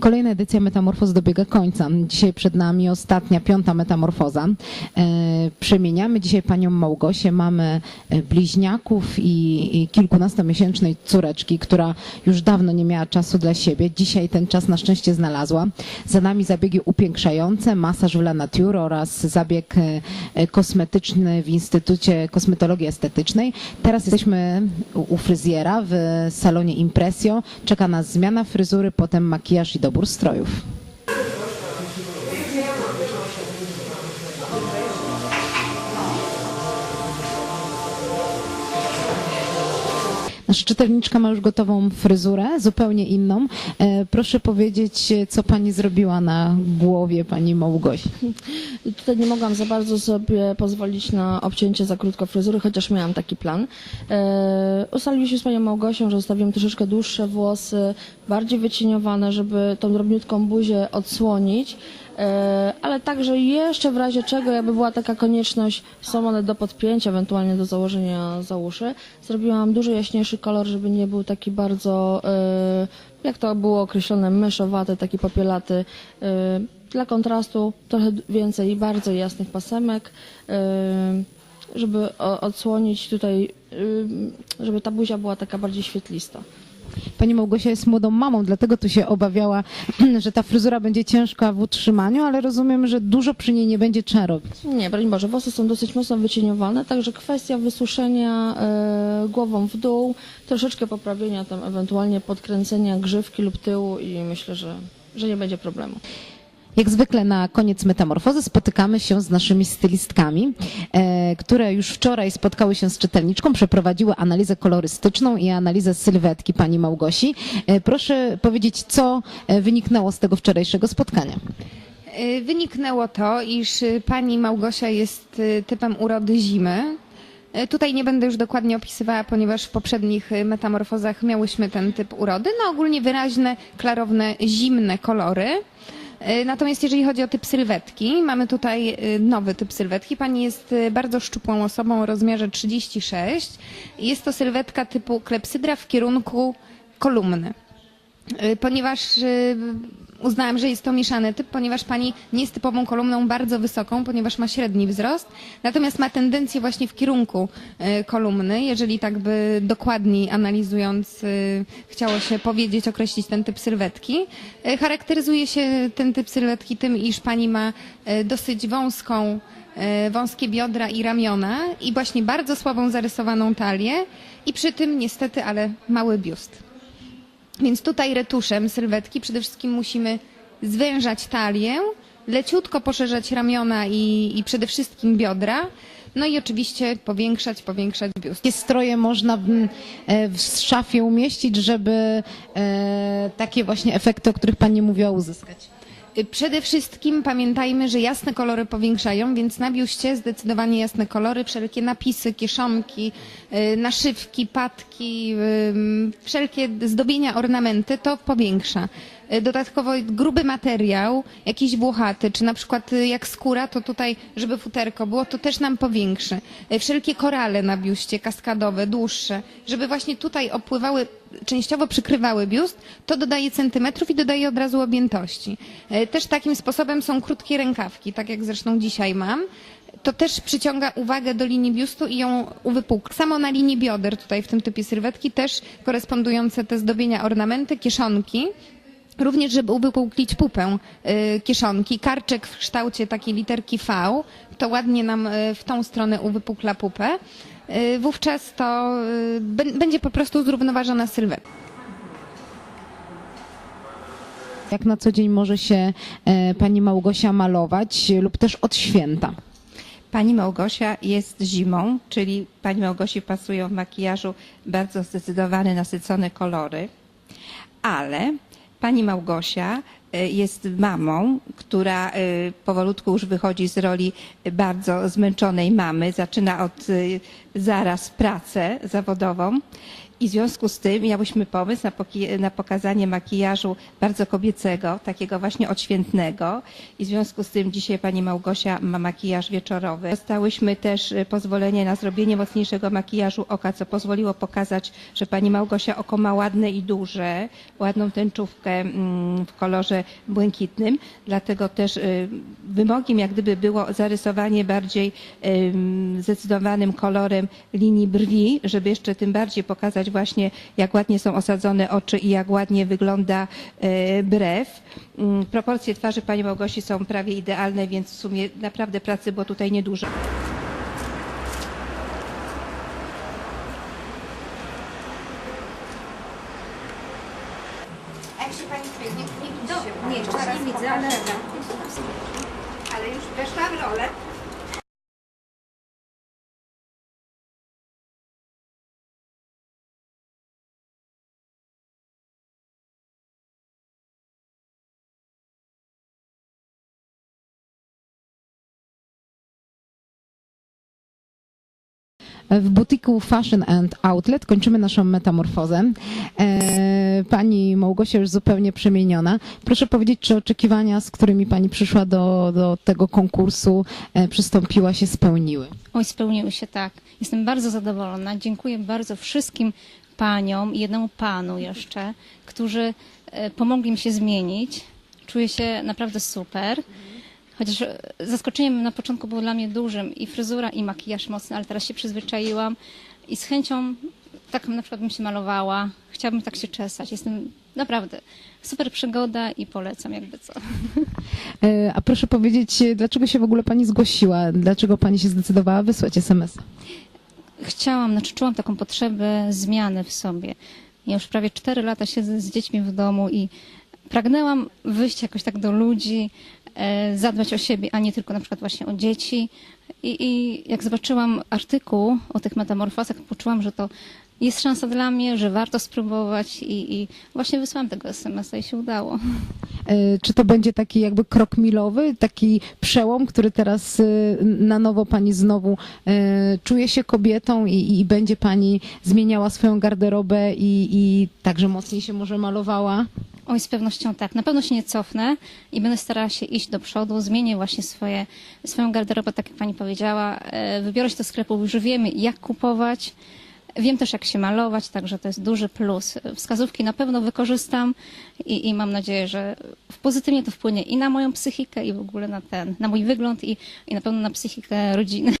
Kolejna edycja Metamorfoz dobiega końca. Dzisiaj przed nami ostatnia, piąta metamorfoza. E, przemieniamy dzisiaj panią Małgosię. Mamy e, bliźniaków i, kilkunastomiesięcznej córeczki, która już dawno nie miała czasu dla siebie. Dzisiaj ten czas na szczęście znalazła. Za nami zabiegi upiększające, masaż w La Nature oraz zabieg e, kosmetyczny w Instytucie Kosmetologii Estetycznej. Teraz jesteśmy u, fryzjera w salonie Impresio. Czeka nas zmiana fryzury, potem makijaż i doboru. Nasza czytelniczka ma już gotową fryzurę, zupełnie inną. E, proszę powiedzieć, co pani zrobiła na głowie pani Małgosi? Tutaj nie mogłam za bardzo sobie pozwolić na obcięcie za krótko fryzury, chociaż miałam taki plan. E, ustaliliśmy z panią Małgosią, że zostawimy troszeczkę dłuższe włosy, bardziej wycieniowane, żeby tą drobniutką buzię odsłonić. E, ale także jeszcze w razie czego, jakby była taka konieczność, są one do podpięcia, ewentualnie do założenia za uszy. Zrobiłam dużo jaśniejszy kolor, żeby nie był taki bardzo, e, jak to było określone, myszowaty, taki popielaty. E, dla kontrastu trochę więcej bardzo jasnych pasemek, żeby odsłonić tutaj, żeby ta buzia była taka bardziej świetlista. Pani Małgosia jest młodą mamą, dlatego tu się obawiała, że ta fryzura będzie ciężka w utrzymaniu, ale rozumiem, że dużo przy niej nie będzie trzeba robić. Nie, broń Boże, włosy są dosyć mocno wycieniowane, także kwestia wysuszenia y, głową w dół, troszeczkę poprawienia tam ewentualnie podkręcenia grzywki lub tyłu i myślę, że, że nie będzie problemu. Jak zwykle na koniec metamorfozy spotykamy się z naszymi stylistkami, e, które już wczoraj spotkały się z czytelniczką, przeprowadziły analizę kolorystyczną i analizę sylwetki pani Małgosi. E, proszę powiedzieć, co e, wyniknęło z tego wczorajszego spotkania. Wyniknęło to, iż pani Małgosia jest typem urody zimy. Tutaj nie będę już dokładnie opisywała, ponieważ w poprzednich metamorfozach miałyśmy ten typ urody. No ogólnie wyraźne, klarowne, zimne kolory. Y, Natomiast jeżeli chodzi o typ sylwetki, mamy tutaj y, nowy typ sylwetki. Pani jest y, bardzo szczupłą osobą o rozmiarze 36. Jest to sylwetka typu klepsydra w kierunku kolumny. Ponieważ uznałam, że jest to mieszany typ, ponieważ pani nie jest typową kolumną bardzo wysoką, ponieważ ma średni wzrost, natomiast ma tendencję właśnie w kierunku y, kolumny, jeżeli tak by dokładniej analizując y, chciało się powiedzieć, określić ten typ sylwetki. Y, Charakteryzuje się ten typ sylwetki tym, iż pani ma dosyć wąską wąskie biodra i ramiona i właśnie bardzo słabą zarysowaną talię i przy tym niestety, ale mały biust. Więc tutaj retuszem sylwetki przede wszystkim musimy zwężać talię, leciutko poszerzać ramiona i, i przede wszystkim biodra, no i oczywiście powiększać, powiększać biust. Jakie stroje można w, e, szafie umieścić, żeby e, takie właśnie efekty, o których pani mówiła, uzyskać? Y, Przede wszystkim pamiętajmy, że jasne kolory powiększają, więc na biuście zdecydowanie jasne kolory, wszelkie napisy, kieszonki, y, naszywki, patki, ym, wszelkie zdobienia, ornamenty to powiększa. Y, Dodatkowo gruby materiał, jakiś włochaty, czy na przykład y, jak skóra, to tutaj, żeby futerko było, to też nam powiększy. Y, Wszelkie korale na biuście, kaskadowe, dłuższe, żeby właśnie tutaj opływały częściowo przykrywały biust, to dodaje centymetrów i dodaje od razu objętości. E, Też takim sposobem są krótkie rękawki, tak jak zresztą dzisiaj mam. To też przyciąga uwagę do linii biustu i ją uwypukla. Samo na linii bioder tutaj w tym typie sylwetki też korespondujące te zdobienia ornamenty, kieszonki. Również, żeby uwypuklić pupę y, kieszonki, karczek w kształcie takiej literki V, to ładnie nam y, w tą stronę uwypukla pupę. Y, wówczas to y, bę- będzie po prostu zrównoważona sylwetka. Jak na co dzień może się e, pani Małgosia malować lub też od święta? Pani Małgosia jest zimą, czyli pani Małgosi pasują w makijażu bardzo zdecydowane, nasycone kolory, ale pani Małgosia jest mamą, która y, powolutku już wychodzi z roli bardzo zmęczonej mamy, zaczyna od y, zaraz pracę zawodową I w związku z tym miałyśmy pomysł na, na pokazanie makijażu bardzo kobiecego, takiego właśnie odświętnego. I w związku z tym dzisiaj pani Małgosia ma makijaż wieczorowy. Dostałyśmy też y, pozwolenie na zrobienie mocniejszego makijażu oka, co pozwoliło pokazać, że pani Małgosia oko ma ładne i duże, ładną tęczówkę mm, w kolorze błękitnym. Dlatego też y, wymogiem jak gdyby było zarysowanie bardziej ym, zdecydowanym kolorem linii brwi, żeby jeszcze tym bardziej pokazać właśnie, jak ładnie są osadzone oczy i jak ładnie wygląda e, brew. Mm, Proporcje twarzy pani Małgosi są prawie idealne, więc w sumie naprawdę pracy było tutaj niedużo. A jak się pani czuje? Nie, nie widzi się Nie, jeszcze nie widzę, ale... Ale już weszła w rolę. W butiku Fashion and Outlet kończymy naszą metamorfozę. E, Pani Małgosia już zupełnie przemieniona. Proszę powiedzieć, czy oczekiwania, z którymi Pani przyszła do, do tego konkursu, e, przystąpiła się, spełniły? Oj, spełniły się tak. Jestem bardzo zadowolona. Dziękuję bardzo wszystkim paniom i jednemu panu jeszcze, którzy e, pomogli mi się zmienić. Czuję się naprawdę super. Chociaż e, zaskoczeniem na początku było dla mnie dużym i fryzura, i makijaż mocny, ale teraz się przyzwyczaiłam i z chęcią tak na przykład bym się malowała. Chciałabym tak się czesać. Jestem naprawdę super przygoda i polecam jakby co. E, A proszę powiedzieć, e, dlaczego się w ogóle Pani zgłosiła? Dlaczego Pani się zdecydowała wysłać SMS? chciałam, znaczy czułam taką potrzebę zmiany w sobie. Ja już prawie 4 lata siedzę z dziećmi w domu i pragnęłam wyjść jakoś tak do ludzi, e, zadbać o siebie, a nie tylko na przykład właśnie o dzieci. I, I jak zobaczyłam artykuł o tych metamorfozach, poczułam, że to jest szansa dla mnie, że warto spróbować i, i właśnie wysłałam tego SMS-a i się udało. E, Czy to będzie taki jakby krok milowy, taki przełom, który teraz e, na nowo Pani znowu czuje się kobietą i, i będzie Pani zmieniała swoją garderobę i, i także mocniej się może malowała? Oj, z pewnością tak. Na pewno się nie cofnę i będę starała się iść do przodu. Zmienię właśnie swoje, swoją garderobę, tak jak pani powiedziała. E, Wybiorę się do sklepu, już wiemy jak kupować. Wiem też jak się malować, także to jest duży plus. Wskazówki na pewno wykorzystam i, i mam nadzieję, że pozytywnie to wpłynie i na moją psychikę i w ogóle na ten, na mój wygląd i, i na pewno na psychikę rodziny.